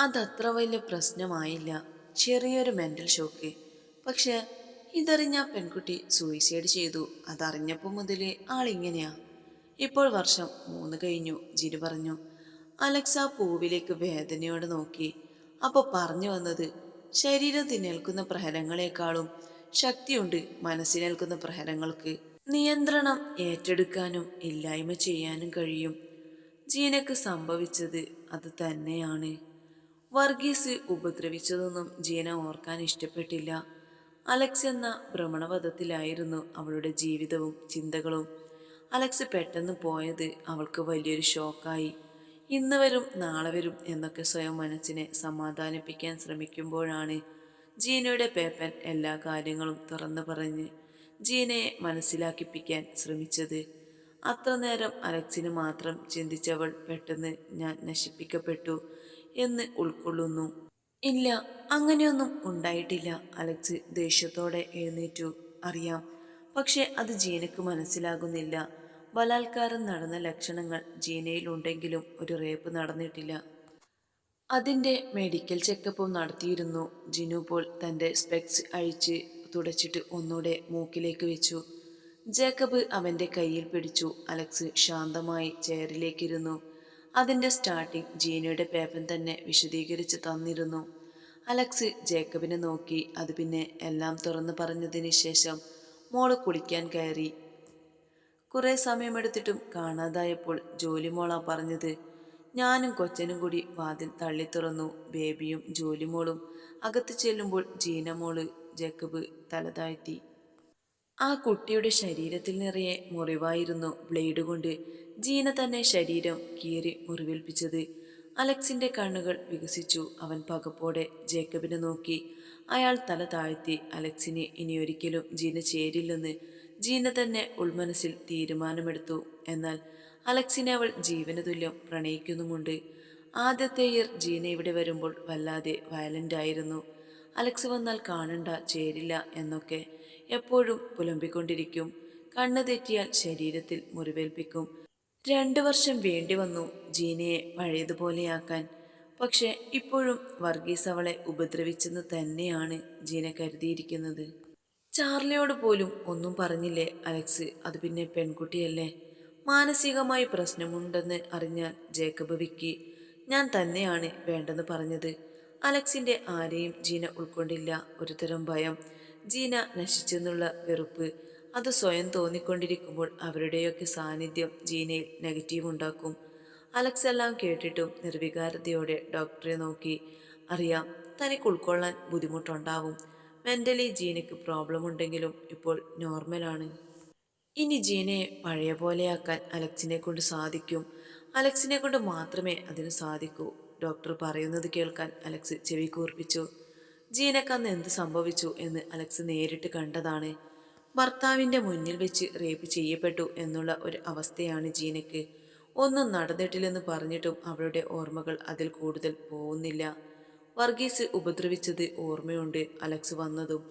അതത്ര വലിയ പ്രശ്നമായില്ല. ചെറിയൊരു മെന്റൽ ഷോക്ക് പക്ഷെ ഇതറിഞ്ഞ പെൺകുട്ടി സൂയിസൈഡ് ചെയ്തു. അതറിഞ്ഞപ്പോൾ മുതൽ ആളിങ്ങനെയാ ഇപ്പോൾ വർഷം മൂന്ന് കഴിഞ്ഞു ജിനു പറഞ്ഞു. അലക്സ പൂവിലേക്ക് വേദനയോടെ നോക്കി. അപ്പോൾ പറഞ്ഞു വന്നത് ശരീരത്തിനേൽക്കുന്ന പ്രഹരങ്ങളെക്കാളും ശക്തിയുണ്ട് മനസ്സിനേൽക്കുന്ന പ്രഹരങ്ങൾക്ക്. നിയന്ത്രണം ഏറ്റെടുക്കാനും ഇല്ലായ്മ ചെയ്യാനും കഴിയും. ജീനക്ക് സംഭവിച്ചത് അത് തന്നെയാണ്. വർഗീസ് ഉപദ്രവിച്ചതൊന്നും ജീന ഓർക്കാൻ ഇഷ്ടപ്പെട്ടില്ല. അലക്സ് എന്ന ഭ്രമണപഥത്തിലായിരുന്നു അവളുടെ ജീവിതവും ചിന്തകളും. അലക്സ് പെട്ടെന്ന് പോയത് അവൾക്ക് വലിയൊരു ഷോക്കായി. ഇന്ന് വരും നാളെ വരും എന്നൊക്കെ സ്വയം മനസ്സിനെ സമാധാനിപ്പിക്കാൻ ശ്രമിക്കുമ്പോഴാണ് ജീനയുടെ പേപ്പൻ എല്ലാ കാര്യങ്ങളും തുറന്നു പറഞ്ഞ് ജീനയെ മനസ്സിലാക്കിപ്പിക്കാൻ ശ്രമിച്ചത്. അത്ര നേരം അലക്സിന് മാത്രം ചിന്തിച്ചവൾ പെട്ടെന്ന് ഞാൻ നശിപ്പിക്കപ്പെട്ടു. എന്ന് ഉൾക്കൊള്ളുന്നു. ഇല്ല അങ്ങനെയൊന്നും ഉണ്ടായിട്ടില്ല അലക്സ് ദേഷ്യത്തോടെ എഴുന്നേറ്റു. അറിയാം. പക്ഷെ അത് ജീനക്ക് മനസ്സിലാകുന്നില്ല. ബലാത്കാരം നടന്ന ലക്ഷണങ്ങൾ ജീനയിലുണ്ടെങ്കിലും ഒരു റേപ്പ് നടന്നിട്ടില്ല. അതിന്റെ മെഡിക്കൽ ചെക്കപ്പും നടത്തിയിരുന്നു. ജിനു പോൾ തന്റെ സ്പെക്സ് അഴിച്ച് തുടച്ചിട്ട് ഒന്നുകൂടെ മൂക്കിലേക്ക് വെച്ചു. ജേക്കബ് അവന്റെ കയ്യിൽ പിടിച്ചു. അലക്സ് ശാന്തമായി ചെയറിലേക്കിരുന്നു. അതിന്റെ സ്റ്റാർട്ടിംഗ് ജീനയുടെ പേപ്പൻ തന്നെ വിശദീകരിച്ച് തന്നിരുന്നു. അലക്സ് ജേക്കബിനെ നോക്കി അത് പിന്നെ എല്ലാം തുറന്നു പറഞ്ഞതിന് ശേഷം മോൾ കുളിക്കാൻ കയറി. കുറേ സമയമെടുത്തിട്ടും കാണാതായപ്പോൾ ജോലി മോളാ പറഞ്ഞത്. ഞാനും കൊച്ചനും കൂടി വാതിൽ തള്ളി തുറന്നു. ബേബിയും ജോലിമോളും അകത്ത് ചെല്ലുമ്പോൾ ജീനമോൾ ജേക്കബ് തല താഴ്ത്തി ആ കുട്ടിയുടെ ശരീരത്തിൽ നിറയെ മുറിവായിരുന്നു ബ്ലേഡ് കൊണ്ട് ജീന തന്നെ ശരീരം കീറി മുറിവേൽപ്പിച്ചത്. അലക്സിന്റെ കണ്ണുകൾ വികസിച്ചു. അവൻ പകപ്പോടെ ജേക്കബിനെ നോക്കി. അയാൾ തല താഴ്ത്തി അലക്സിനെ ഇനിയൊരിക്കലും ജീന ചേരില്ലെന്ന് ജീന തന്നെ ഉൾമനസ്സിൽ തീരുമാനമെടുത്തു. എന്നാൽ അലക്സിനെ അവൾ ജീവന തുല്യം പ്രണയിക്കുന്നുമുണ്ട്. ആദ്യത്തെ ഇയർ ജീന ഇവിടെ വരുമ്പോൾ വല്ലാതെ വയലന്റ് ആയിരുന്നു. അലക്സ് വന്നാൽ കാണണ്ട ചേരില്ല എന്നൊക്കെ എപ്പോഴും പുലമ്പിക്കൊണ്ടിരിക്കും. കണ്ണു തെറ്റിയാൽ ശരീരത്തിൽ മുറിവേൽപ്പിക്കും. രണ്ടു വർഷം വേണ്ടി വന്നു ജീനയെ പഴയതുപോലെയാക്കാൻ. പക്ഷെ ഇപ്പോഴും വർഗീസ് അവളെ ഉപദ്രവിച്ചെന്ന് തന്നെയാണ് ജീന കരുതിയിരിക്കുന്നത്. ചാർലിയോട് പോലും ഒന്നും പറഞ്ഞില്ലേ അലക്സ്? അത് പിന്നെ പെൺകുട്ടിയല്ലേ? മാനസികമായി പ്രശ്നമുണ്ടെന്ന് അറിഞ്ഞാൽ ജേക്കബ് വിക്കി ഞാൻ തന്നെയാണ് വേണ്ടെന്ന് പറഞ്ഞത്. അലക്സിന്റെ ആരെയും ജീന ഉൾക്കൊണ്ടില്ല. ഒരുതരം ഭയം. ജീന നശിച്ചെന്നുള്ള വെറുപ്പ്. അത് സ്വയം തോന്നിക്കൊണ്ടിരിക്കുമ്പോൾ അവരുടെയൊക്കെ സാന്നിധ്യം ജീനയിൽ നെഗറ്റീവ് ഉണ്ടാക്കും. അലക്സ് എല്ലാം കേട്ടിട്ടും നിർവികാരതയോടെ ഡോക്ടറെ നോക്കി. അറിയാം തനിക്ക് ഉൾക്കൊള്ളാൻ ബുദ്ധിമുട്ടുണ്ടാവും. മെന്റലി ജീനയ്ക്ക് പ്രോബ്ലം ഉണ്ടെങ്കിലും ഇപ്പോൾ നോർമലാണ്. ഇനി ജീനയെ പഴയ പോലെയാക്കാൻ അലക്സിനെ കൊണ്ട് സാധിക്കും. അലക്സിനെ കൊണ്ട് മാത്രമേ അതിന് സാധിക്കൂ. ഡോക്ടർ പറയുന്നത് കേൾക്കാൻ അലക്സ് ചെവി കൂർപ്പിച്ചു. ജീനക്കന്ന് എന്ത് സംഭവിച്ചു എന്ന് അലക്സ് നേരിട്ട് കണ്ടതാണ്. ഭർത്താവിന്റെ മുന്നിൽ വെച്ച് റേപ്പ് ചെയ്യപ്പെട്ടു എന്നുള്ള ഒരു അവസ്ഥയാണ് ജീനക്ക്. ഒന്നും നടന്നിട്ടില്ലെന്ന് പറഞ്ഞിട്ടും അവളുടെ ഓർമ്മകൾ അതിൽ കൂടുതൽ പോകുന്നില്ല. വർഗീസ് ഉപദ്രവിച്ചത് ഓർമ്മയുണ്ട് അലക്സ് വന്നതും.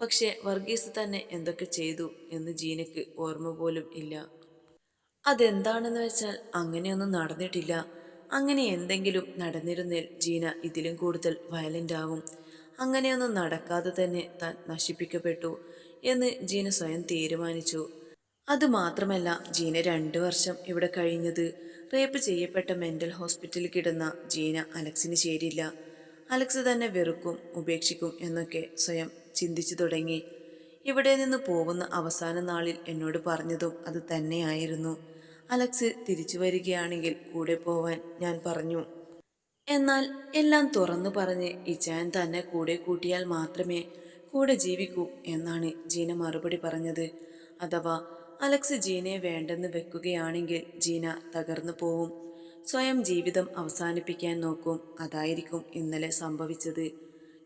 പക്ഷേ വർഗീസ് തന്നെ എന്തൊക്കെ ചെയ്തു എന്ന് ജീനക്ക് ഓർമ്മ പോലും ഇല്ല. അതെന്താണെന്ന് വെച്ചാൽ അങ്ങനെയൊന്നും നടന്നിട്ടില്ല. അങ്ങനെ എന്തെങ്കിലും നടന്നിരുന്നേൽ ജീന ഇതിലും കൂടുതൽ വയലന്റ് ആവും അങ്ങനെയൊന്നും നടക്കാതെ തന്നെ താൻ നശിപ്പിക്കപ്പെട്ടു എന്ന് ജീന സ്വയം തീരുമാനിച്ചു. അതുമാത്രമല്ല ജീന രണ്ടു വർഷം ഇവിടെ കഴിഞ്ഞത്. റേപ്പ് ചെയ്യപ്പെട്ട മെന്റൽ ഹോസ്പിറ്റലിൽ കിടന്ന ജീന അലക്സിന് ചേരില്ല. അലക്സ് തന്നെ വെറുക്കും ഉപേക്ഷിക്കും എന്നൊക്കെ സ്വയം ചിന്തിച്ചു തുടങ്ങി. ഇവിടെ നിന്ന് പോകുന്ന അവസാന നാളിൽ എന്നോട് പറഞ്ഞതും അത് തന്നെയായിരുന്നു. അലക്സ് തിരിച്ചു വരികയാണെങ്കിൽ കൂടെ പോവാൻ ഞാൻ പറഞ്ഞു. എന്നാൽ എല്ലാം തുറന്നു പറഞ്ഞ് ഇച്ചായൻ തന്നെ കൂടെ കൂട്ടിയാൽ മാത്രമേ കൂടെ ജീവിക്കൂ എന്നാണ് ജീന മറുപടി പറഞ്ഞത്. അഥവാ അലക്സ് ജീനയെ വേണ്ടെന്ന് വെക്കുകയാണെങ്കിൽ ജീന തകർന്നു പോവും. സ്വയം ജീവിതം അവസാനിപ്പിക്കാൻ നോക്കും. അതായിരിക്കും ഇന്നലെ സംഭവിച്ചത്.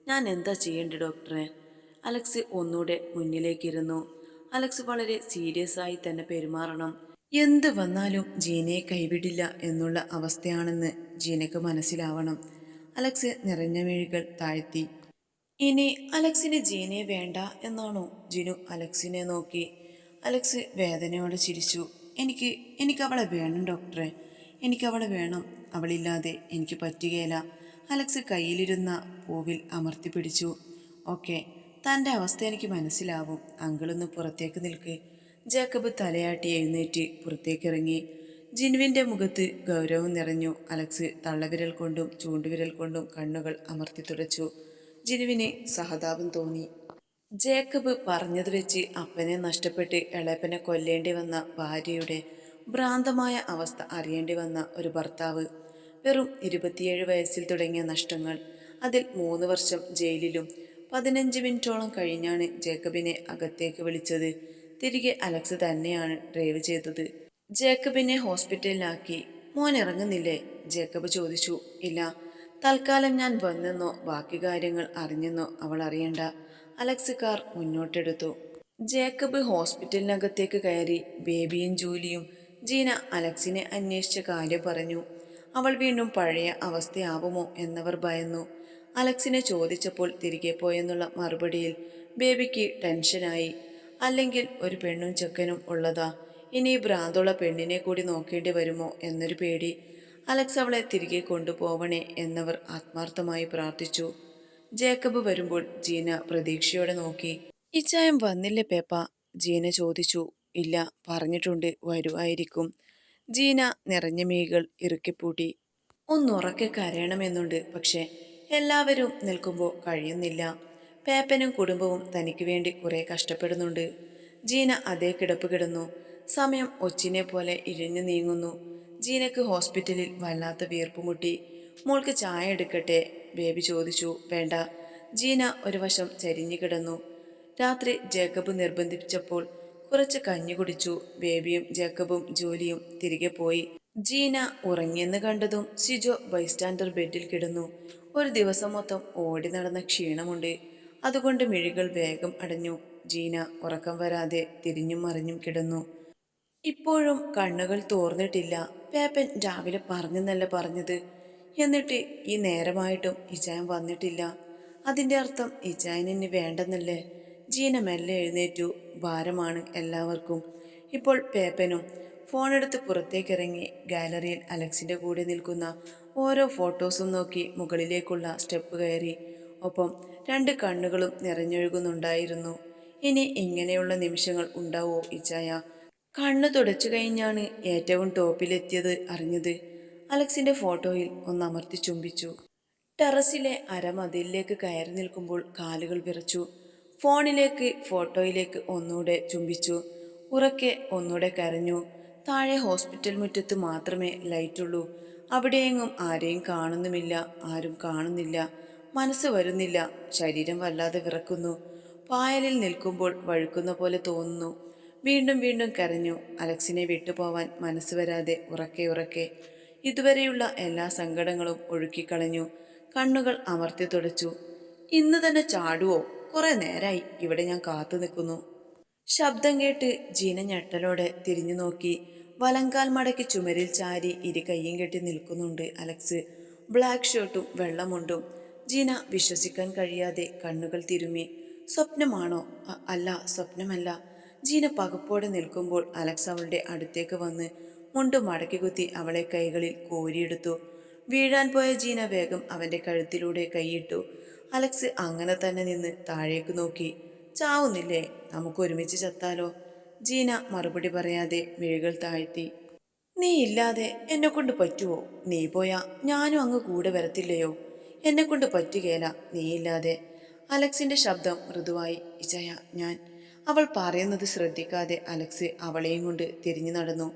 ഞാൻ എന്താ ചെയ്യേണ്ട ഡോക്ടറെ? അലക്സ് ഒന്നുകൂടെ മുന്നിലേക്കിരുന്നു. അലക്സ് വളരെ സീരിയസ് ആയി തന്നെ പെരുമാറണം. എന്ത് വന്നാലും ജീനയെ കൈവിടില്ല എന്നുള്ള അവസ്ഥയാണെന്ന് ജീനക്ക് മനസ്സിലാവണം. അലക്സ് നിറഞ്ഞ മിഴികൾ താഴ്ത്തി. ഇനി അലക്സിന് ജീനെ വേണ്ട എന്നാണോ? ജിനു അലക്സിനെ നോക്കി. അലക്സ് വേദനയോടെ ചിരിച്ചു. എനിക്ക് എനിക്ക് അവളെ വേണം ഡോക്ടറെ. എനിക്ക് അവളെ വേണം. അവളില്ലാതെ എനിക്ക് പറ്റുകയില്ല. അലക്സ് കയ്യിലിരുന്ന പൂവിൽ അമർത്തി പിടിച്ചു. ഓക്കെ തന്റെ അവസ്ഥ എനിക്ക് മനസ്സിലാവും. അങ്കിളൊന്ന് പുറത്തേക്ക് നിൽക്ക്. ജേക്കബ് തലയാട്ടി എഴുന്നേറ്റ് പുറത്തേക്കിറങ്ങി. ജിനുവിന്റെ മുഖത്ത് ഗൗരവം നിറഞ്ഞു. അലക്സ് തള്ളവിരൽ കൊണ്ടും ചൂണ്ടുവിരൽ കൊണ്ടും കണ്ണുകൾ അമർത്തി തുടച്ചു. ജിനുവിന് സഹതാപം തോന്നി. ജേക്കബ് പറഞ്ഞത് വെച്ച് അപ്പനെ നഷ്ടപ്പെട്ട് ഇളയപ്പനെ കൊല്ലേണ്ടി വന്ന ഭാര്യയുടെ ഭ്രാന്തമായ അവസ്ഥ അറിയേണ്ടി വന്ന ഒരു ഭർത്താവ്. വെറും ഇരുപത്തിയേഴ് വയസ്സിൽ തുടങ്ങിയ നഷ്ടങ്ങൾ. അതിൽ മൂന്ന് വർഷം ജയിലിലും പതിനഞ്ച് മിനിറ്റോളം കഴിഞ്ഞാണ് ജേക്കബിനെ അകത്തേക്ക് വിളിച്ചത്. തിരികെ അലക്സ് തന്നെയാണ് ഡ്രൈവ് ചെയ്തത്. ജേക്കബിനെ ഹോസ്പിറ്റലിലാക്കി. മോൻ ഇറങ്ങുന്നില്ലേ? ജേക്കബ് ചോദിച്ചു. ഇല്ല. തൽക്കാലം ഞാൻ വന്നെന്നോ ബാക്കി കാര്യങ്ങൾ അറിഞ്ഞെന്നോ അവൾ അറിയണ്ട. അലക്സിക്കാർ കാർ മുന്നോട്ടെടുത്തു. ജേക്കബ് ഹോസ്പിറ്റലിനകത്തേക്ക് കയറി ബേബിയും ജൂലിയും ജീന അലക്സിനെ അന്വേഷിച്ച കാര്യം പറഞ്ഞു. അവൾ വീണ്ടും പഴയ അവസ്ഥയാവുമോ എന്നവർ ഭയന്നു. അലക്സിനെ ചോദിച്ചപ്പോൾ തിരികെ പോയെന്നുള്ള മറുപടിയിൽ ബേബിക്ക് ടെൻഷനായി. അല്ലെങ്കിൽ ഒരു പെണ്ണും ചെക്കനും ഉള്ളതാ. ഇനി ഭ്രാന്തുള്ള പെണ്ണിനെ കൂടി നോക്കേണ്ടി വരുമോ എന്നൊരു പേടി. അലക്സ് അവളെ തിരികെ കൊണ്ടുപോവണേ എന്നവർ ആത്മാർത്ഥമായി പ്രാർത്ഥിച്ചു. ജേക്കബ് വരുമ്പോൾ ജീന പ്രതീക്ഷയോടെ നോക്കി. ഇച്ചായം വന്നില്ലേ പേപ്പ? ജീന ചോദിച്ചു. ഇല്ല പറഞ്ഞിട്ടുണ്ട് വരുവായിരിക്കും. ജീന നിറഞ്ഞ മീകൾ ഇറുക്കിപ്പൂട്ടി. ഒന്നുറക്കെ കരയണമെന്നുണ്ട് പക്ഷേ എല്ലാവരും നിൽക്കുമ്പോൾ കഴിയുന്നില്ല. പേപ്പനും കുടുംബവും തനിക്ക് വേണ്ടി കുറെ കഷ്ടപ്പെടുന്നുണ്ട്. ജീന അതേ കിടപ്പ് കിടന്നു. സമയം ഒച്ചിനെ പോലെ ഇഴഞ്ഞു നീങ്ങുന്നു. ജീനക്ക് ഹോസ്പിറ്റലിൽ വല്ലാത്ത വീർപ്പുമുട്ടി മോൾക്ക് ചായ എടുക്കട്ടെ? ബേബി ചോദിച്ചു. വേണ്ട. ജീന ഒരു വശം ചരിഞ്ഞു കിടന്നു. രാത്രി ജേക്കബ് നിർബന്ധിച്ചപ്പോൾ കുറച്ച് കഞ്ഞി കുടിച്ചു. ബേബിയും ജേക്കബും ജോലിയും തിരികെ പോയി. ജീന ഉറങ്ങിയെന്ന് കണ്ടതും സിജോ ബൈസ്റ്റാൻഡർ ബെഡിൽ കിടന്നു. ഒരു ദിവസം മൊത്തം ഓടി നടന്ന ക്ഷീണമുണ്ട്. അതുകൊണ്ട് മിഴികൾ വേഗം അടഞ്ഞു. ജീന ഉറക്കം വരാതെ തിരിഞ്ഞും മറിഞ്ഞും കിടന്നു. ഇപ്പോഴും കണ്ണുകൾ തോർന്നിട്ടില്ല. പേപ്പൻ രാവിലെ പറഞ്ഞെന്നല്ല പറഞ്ഞത്. എന്നിട്ട് ഈ നേരമായിട്ടും ഇച്ചായൻ വന്നിട്ടില്ല. അതിന്റെ അർത്ഥം ഇച്ചായനിന് വേണ്ടെന്നല്ലേ? ജീന മെല്ലെ എഴുന്നേറ്റു. ഭാരമാണ് എല്ലാവർക്കും. ഇപ്പോൾ പേപ്പനും ഫോണെടുത്ത് പുറത്തേക്കിറങ്ങി ഗാലറിയിൽ അലക്സിന്റെ കൂടെ നിൽക്കുന്ന ഓരോ ഫോട്ടോസും നോക്കി മുകളിലേക്കുള്ള സ്റ്റെപ്പ് കയറി. ഒപ്പം രണ്ട് കണ്ണുകളും നിറഞ്ഞൊഴുകുന്നുണ്ടായിരുന്നു. ഇനി ഇങ്ങനെയുള്ള നിമിഷങ്ങൾ ഉണ്ടാവോ ഇച്ചായ? കണ്ണു തുടച്ചു കഴിഞ്ഞാണ് ഏറ്റവും ടോപ്പിലെത്തിയത് അറിഞ്ഞത്. അലക്സിന്റെ ഫോട്ടോയിൽ ഒന്ന് അമർത്തി ചുംബിച്ചു. ടെറസിലെ അരമതിലേക്ക് കയറി നിൽക്കുമ്പോൾ കാലുകൾ വിറച്ചു. ഫോണിലേക്ക് ഫോട്ടോയിലേക്ക് ഒന്നുകൂടെ ചുംബിച്ചു. ഉറക്കെ ഒന്നുകൂടെ കരഞ്ഞു. താഴെ ഹോസ്പിറ്റൽ മുറ്റത്ത് മാത്രമേ ലൈറ്റുള്ളൂ. അവിടെയെങ്ങും ആരെയും കാണുന്നുമില്ല ആരും കാണുന്നില്ല. മനസ്സ് വരുന്നില്ല ശരീരം വല്ലാതെ വിറക്കുന്നു. പായലിൽ നിൽക്കുമ്പോൾ വഴുക്കുന്ന പോലെ തോന്നുന്നു. വീണ്ടും വീണ്ടും കരഞ്ഞു. അലക്സിനെ വിട്ടുപോവാൻ മനസ്സ് വരാതെ ഉറക്കെ ഉറക്കെ ഇതുവരെയുള്ള എല്ലാ സങ്കടങ്ങളും ഒഴുക്കിക്കളഞ്ഞു. കണ്ണുകൾ അമർത്തി തുടച്ചു. ഇന്ന് തന്നെ ചാടുവോ? കുറെ നേരായി. ഇവിടെ ഞാൻ കാത്തു നിൽക്കുന്നു. ശബ്ദം കേട്ട് ജീന ഞെട്ടലോടെ തിരിഞ്ഞു നോക്കി. വലങ്കാൽ മടക്കി ചുമരിൽ ചാരി ഇരു കയ്യും കെട്ടി നിൽക്കുന്നുണ്ട് അലക്സ്. ബ്ലാക്ക് ഷർട്ടും വെള്ളമുണ്ടും. ജീന വിശ്വസിക്കാൻ കഴിയാതെ കണ്ണുകൾ തിരുമ്മി. സ്വപ്നമാണോ? അല്ല സ്വപ്നമല്ല. ജീന പകപ്പോടെ നിൽക്കുമ്പോൾ അലക്സ് അവളുടെ അടുത്തേക്ക് വന്ന് മുണ്ട് മടക്കി കുത്തി അവളെ കൈകളിൽ കോരിയെടുത്തു. വീഴാൻ പോയ ജീന വേഗം അവന്റെ കഴുത്തിലൂടെ കൈയിട്ടു. അലക്സ് അങ്ങനെ തന്നെ നിന്ന് താഴേക്ക് നോക്കി. ചാവുന്നില്ലേ? നമുക്ക് ഒരുമിച്ച് ചത്താലോ? ജീന മറുപടി പറയാതെ മെഴുകൾ താഴ്ത്തി. നീ ഇല്ലാതെ എന്നെ കൊണ്ട് പറ്റുമോ നീ പോയാ ഞാനും അങ്ങ് കൂടെ വരത്തില്ലയോ? എന്നെ കൊണ്ട് പറ്റുകയില്ല നീ ഇല്ലാതെ. അലക്സിന്റെ ശബ്ദം മൃദുവായി. ഇച്ചയ ഞാൻ അവൾ പറയുന്നത് ശ്രദ്ധിക്കാതെ അലക്സ് അവളെയും കൊണ്ട് തിരിഞ്ഞു നടന്നു.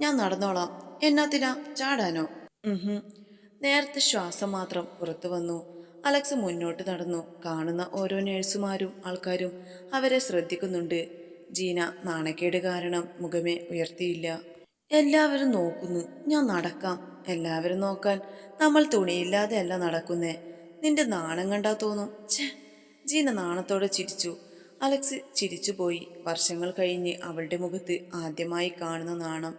ഞാൻ നടന്നോളാം. എന്നാത്തിനാ? ചാടാനോ. നേരത്തെ ശ്വാസം മാത്രം പുറത്തു വന്നു. അലക്സ് മുന്നോട്ട് നടന്നു. കാണുന്ന ഓരോ നേഴ്സുമാരും ആൾക്കാരും അവരെ ശ്രദ്ധിക്കുന്നുണ്ട്. ജീന നാണക്കേട് കാരണം മുഖമേ ഉയർത്തിയില്ല. എല്ലാവരും നോക്കുന്നു. ഞാൻ നടക്കാം. എല്ലാവരും നോക്കാൻ. നമ്മൾ തുണിയില്ലാതെ അല്ല നടക്കുന്നേ. നിന്റെ നാണം കണ്ടാ തോന്നും. ജീന നാണത്തോടെ ചിരിച്ചു. അലക്സ് ചിരിച്ചുപോയി. വർഷങ്ങൾ കഴിഞ്ഞ് അവളുടെ മുഖത്ത് ആദ്യമായി കാണുന്ന നാണം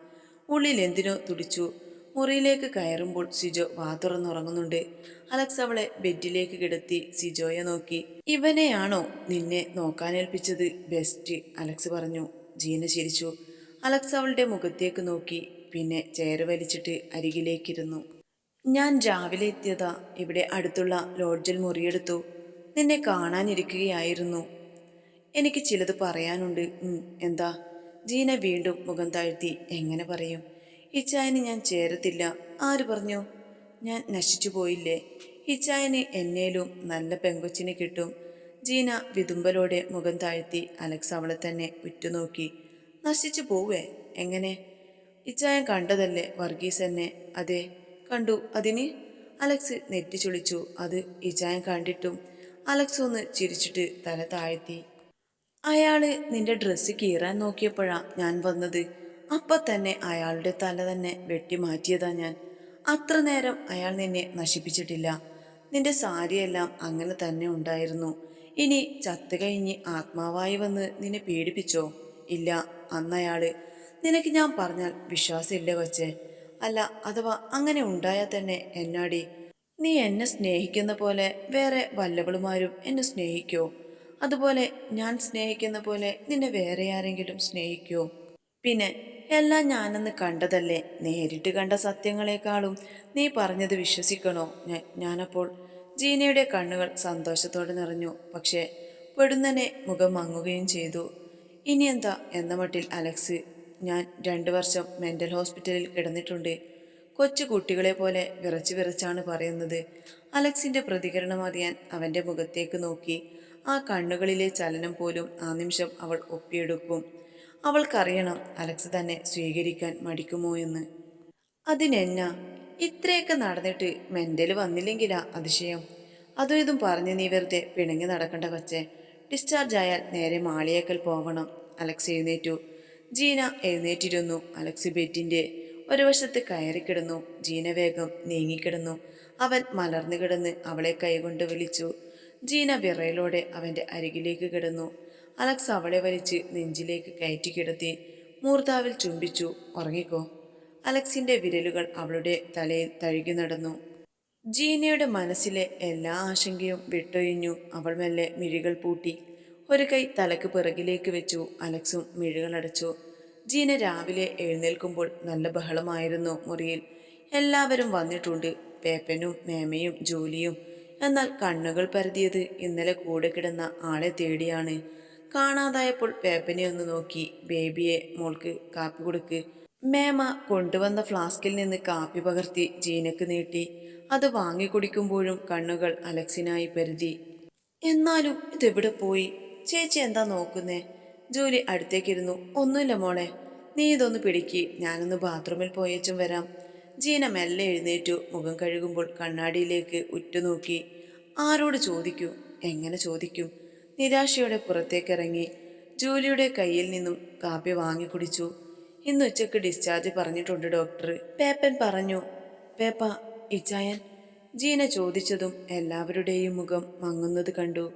ഉള്ളിൽ എന്തിനോ തുടിച്ചു. മുറിയിലേക്ക് കയറുമ്പോൾ സിജോ വാ തുറന്നുറങ്ങുന്നുണ്ട്. അലക്സ് അവളെ ബെഡിലേക്ക് കിടത്തി സിജോയെ നോക്കി. ഇവനെയാണോ നിന്നെ നോക്കാനേൽപ്പിച്ചത് ബെസ്റ്റ് അലക്സ് പറഞ്ഞു. ജീന ചിരിച്ചു. അലക്സ് അവളുടെ മുഖത്തേക്ക് നോക്കി. പിന്നെ ചെയർ വലിച്ചിട്ട് അരികിലേക്കിരുന്നു. ഞാൻ രാവിലെ എത്തിയതാ. ഇവിടെ അടുത്തുള്ള ലോഡ്ജിൽ മുറിയെടുത്തു. നിന്നെ കാണാനിരിക്കുകയായിരുന്നു. എനിക്ക് ചിലത് പറയാനുണ്ട്. എന്താ? ജീന വീണ്ടും മുഖം താഴ്ത്തി. എങ്ങനെ പറയും? ഇച്ചായന് ഞാൻ ചേരത്തില്ല. ആര് പറഞ്ഞു? ഞാൻ നശിച്ചു പോയില്ലേ? ഇച്ചായന് എന്നേലും നല്ല പെങ്കൊച്ചിനെ കിട്ടും. ജീന വിതുമ്പലോടെ മുഖം താഴ്ത്തി അലക്സ് അവളെ തന്നെ ഉറ്റുനോക്കി. നശിച്ചു പോവേ? എങ്ങനെ? ഇച്ചായൻ കണ്ടതല്ലേ വർഗീസ് എന്നെ? അതെ. കണ്ടു. അതിന്? അലക്സ് നെറ്റിച്ചുളിച്ചു അത് ഇച്ചായൻ കണ്ടിട്ടും അലക്സ് ഒന്ന് ചിരിച്ചിട്ട് തല താഴ്ത്തി. അയാൾ നിന്റെ ഡ്രസ്സ് കീറാൻ നോക്കിയപ്പോഴാ ഞാൻ വന്നത്. അപ്പൊ തന്നെ അയാളുടെ തല തന്നെ വെട്ടി മാറ്റിയതാ ഞാൻ. അത്ര നേരം അയാൾ നിന്നെ നശിപ്പിച്ചിട്ടില്ല. നിന്റെ സാരിയെല്ലാം അങ്ങനെ തന്നെ ഉണ്ടായിരുന്നു. ഇനി ചത്തു കഴിഞ്ഞ് ആത്മാവായി വന്ന് നിന്നെ പീഡിപ്പിച്ചോ? ഇല്ല അന്നയാൾ നിനക്ക് ഞാൻ പറഞ്ഞാൽ വിശ്വാസമില്ല കൊച്ചെ. അല്ല അഥവാ അങ്ങനെ ഉണ്ടായാൽ തന്നെ എന്നാടി? നീ എന്നെ സ്നേഹിക്കുന്ന പോലെ വേറെ വല്ലവളുമാരും എന്നെ സ്നേഹിക്കോ? അതുപോലെ ഞാൻ സ്നേഹിക്കുന്ന പോലെ നിന്നെ വേറെ ആരെങ്കിലും സ്നേഹിക്കൂ പിന്നെ എല്ലാം ഞാനെന്ന് കണ്ടതല്ലേ? നേരിട്ട് കണ്ട സത്യങ്ങളെക്കാളും നീ പറഞ്ഞത് വിശ്വസിക്കണോ? ഞാനപ്പോൾ ജീനയുടെ കണ്ണുകൾ സന്തോഷത്തോടെ നിറഞ്ഞു. പക്ഷേ പെടുന്നനെ മുഖം മങ്ങുകയും ചെയ്തു. ഇനി എന്താ? എന്ന മട്ടിൽ അലക്സ് ഞാൻ രണ്ടു വർഷം മെന്റൽ ഹോസ്പിറ്റലിൽ കിടന്നിട്ടുണ്ട്. കൊച്ചു കുട്ടികളെ പോലെ വിറച്ച് വിറച്ചാണ് പറയുന്നത്. അലക്സിന്റെ പ്രതികരണം അറിയാൻ അവന്റെ മുഖത്തേക്ക് നോക്കി ആ കണ്ണുകളിലെ ചലനം പോലും ആ നിമിഷം അവൾ ഒപ്പിയെടുക്കും. അവൾക്കറിയണം അലക്സ് തന്നെ സ്വീകരിക്കാൻ മടിക്കുമോ എന്ന്. അതിനെന്ന? ഇത്രയൊക്കെ നടന്നിട്ട് മെന്റൽ വന്നില്ലെങ്കിലാ അതിശയം. അതും ഇതും പറഞ്ഞ് നീ വെറുതെ പിണങ്ങി നടക്കണ്ട കൊച്ചേ. ഡിസ്ചാർജ് ആയാൽ നേരെ മാളിയേക്കൽ പോകണം അലക്സ് എഴുന്നേറ്റു. ജീന എഴുന്നേറ്റിരുന്നു. അലക്സ് ബെറ്റിന്റെ ഒരു വശത്ത് കയറിക്കിടന്നു. ജീന വേഗം നീങ്ങിക്കിടന്നു. അവൻ മലർന്നു കിടന്ന് അവളെ കൈകൊണ്ട് വിളിച്ചു. ജീന വിറയലോടെ അവന്റെ അരികിലേക്ക് കിടന്നു. അലക്സ് അവളെ വലിച്ച് നെഞ്ചിലേക്ക് കയറ്റി കിടത്തി. മൂർത്താവിൽ ചുംബിച്ചു ഉറങ്ങിക്കോ. അലക്സിന്റെ വിരലുകൾ അവളുടെ തലയിൽ തഴുകി നടന്നു. ജീനയുടെ മനസ്സിലെ എല്ലാ ആശങ്കയും വിട്ടൊഴിഞ്ഞു അവൾ മെല്ലെ മിഴികൾ പൂട്ടി. ഒരു കൈ തലക്ക് പിറകിലേക്ക് വെച്ചു അലക്സും മിഴികൾ അടച്ചു. ജീന രാവിലെ എഴുന്നേൽക്കുമ്പോൾ നല്ല ബഹളമായിരുന്നു മുറിയിൽ. എല്ലാവരും വന്നിട്ടുണ്ട്. പേപ്പനും മേമയും ജോലിയും എന്നാൽ കണ്ണുകൾ പരതിയത് ഇന്നലെ കൂടെ കിടന്ന ആളെ തേടിയാണ്. കാണാതായപ്പോൾ പേപ്പനെ ഒന്ന് നോക്കി ബേബിയെ മോൾക്ക് കാപ്പി കൊടുക്ക്. മേമ കൊണ്ടുവന്ന ഫ്ലാസ്കിൽ നിന്ന് കാപ്പി പകർത്തി ജീനക്ക് നീട്ടി. അത് വാങ്ങി കുടിക്കുമ്പോഴും കണ്ണുകൾ അലക്സിനായി പരുതി. എന്നാലും ഇതെവിടെ പോയി? ചേച്ചി എന്താ നോക്കുന്നേ? ജോലി അടുത്തേക്കിരുന്നു. ഒന്നുമില്ല മോളെ. നീ ഇതൊന്ന് പിടിക്ക്. ഞാനൊന്ന് ബാത്റൂമിൽ പോയേച്ചും വരാം. ജീന മെല്ലെ എഴുന്നേറ്റു. മുഖം കഴുകുമ്പോൾ കണ്ണാടിയിലേക്ക് ഉറ്റുനോക്കി ആരോട് ചോദിക്കൂ? എങ്ങനെ ചോദിക്കും? നിരാശയോടെ പുറത്തേക്കിറങ്ങി ജൂലിയുടെ കയ്യിൽ നിന്നും കാപ്പി വാങ്ങി കുടിച്ചു. ഇന്ന് ഉച്ചയ്ക്ക് ഡിസ്ചാർജ് പറഞ്ഞിട്ടുണ്ട് ഡോക്ടർ. പേപ്പൻ പറഞ്ഞു പേപ്പ ഇച്ചായൻ. ജീന ചോദിച്ചതും എല്ലാവരുടെയും മുഖം മങ്ങുന്നത് കണ്ടു.